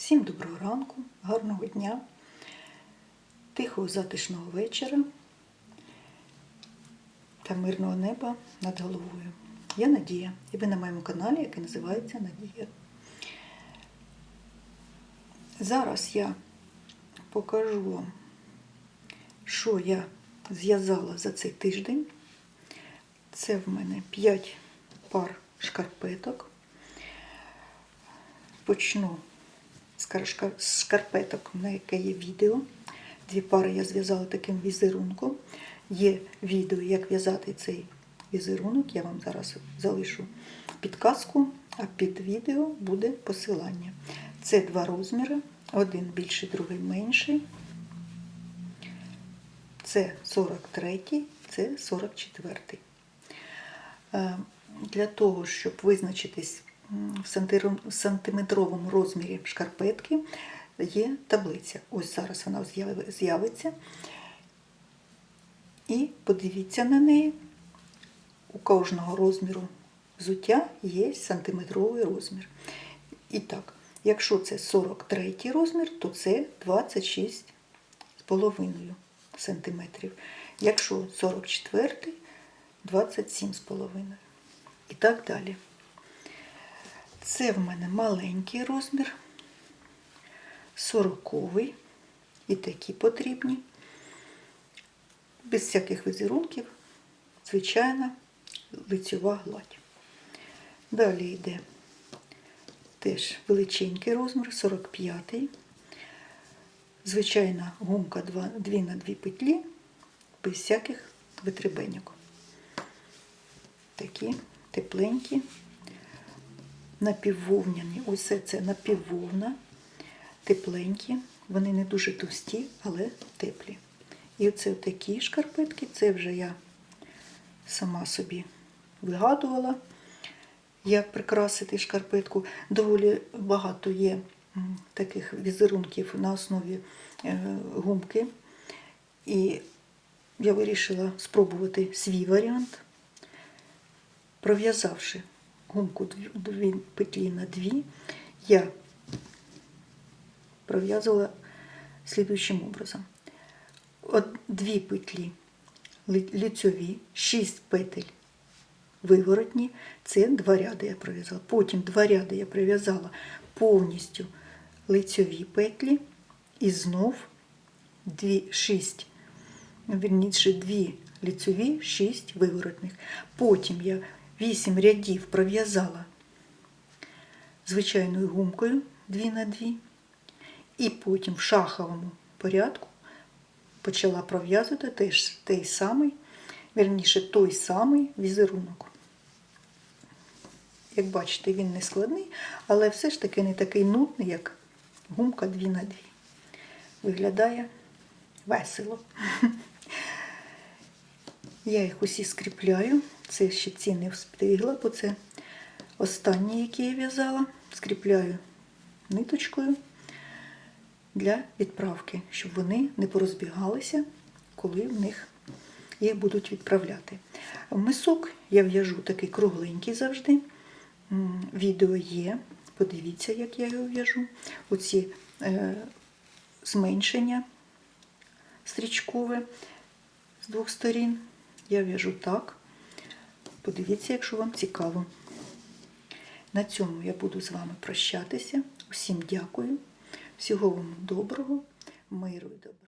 Всім доброго ранку, гарного дня, тихого затишного вечора та мирного неба над головою. Я Надія, і ви на моєму каналі, який називається Надія. Зараз я покажу вам, що я зв'язала за цей тиждень. Це в мене 5 пар шкарпеток. Почну шкарпеток, на яке є відео. Дві пари я зв'язала таким візерунком. Є відео, як в'язати цей візерунок. Я вам зараз залишу підказку, а під відео буде посилання. Це два розміри, один більший, другий менший. Це 43, це 44. Е, Для того, щоб визначитись в сантиметровому розмірі шкарпетки, є таблиця. Ось зараз вона з'явиться. І подивіться на неї. У кожного розміру взуття є сантиметровий розмір. І так, якщо це 43 розмір, то це 26,5 сантиметрів. Якщо 44, 27,5. І так далі. Це в мене маленький розмір, 40 і такі потрібні. Без всяких візерунків, звичайна лицьова гладь. Далі йде теж величенький розмір, 45 Звичайна гумка 2, 2 на 2 петлі, без всяких витребеньок. Такі тепленькі, напіввовняні. Це, це напіввовна, тепленькі. Вони не дуже товсті, але теплі. І оце такі шкарпетки, це вже я сама собі вигадувала, як прикрасити шкарпетку. Доволі багато є таких візерунків на основі е, гумки. І я вирішила спробувати свій варіант, пров'язавши гумку дві- петлі на дві, я пров'язувала слідуючим образом. От дві петлі лицьові, шість петель виворотні, це два ряди я пров'язала. Потім два ряди я прив'язала повністю лицьові петлі і знов дві, шість, вірніше, дві лицьові, шість виворотних. Потім я вісім рядів пров'язала звичайною гумкою дві на дві. І потім в шаховому порядку почала пров'язувати теж той самий, вірніше той самий візерунок. Як бачите, він не складний, але все ж таки не такий нудний, як гумка 2 на 2. Виглядає весело. Я їх усі скріпляю. Це ще ці не встигла, бо це останні, які я в'язала. Скріпляю ниточкою для відправки, щоб вони не порозбігалися, коли в них їх будуть відправляти. Мисок я в'яжу такий кругленький завжди. Відео є. Подивіться, як я його в'яжу. Оці е, зменшення стрічкове з двох сторін. Я в'яжу так. Подивіться, якщо вам цікаво. На цьому я буду з вами прощатися. Усім дякую. Всього вам доброго, миру і добра.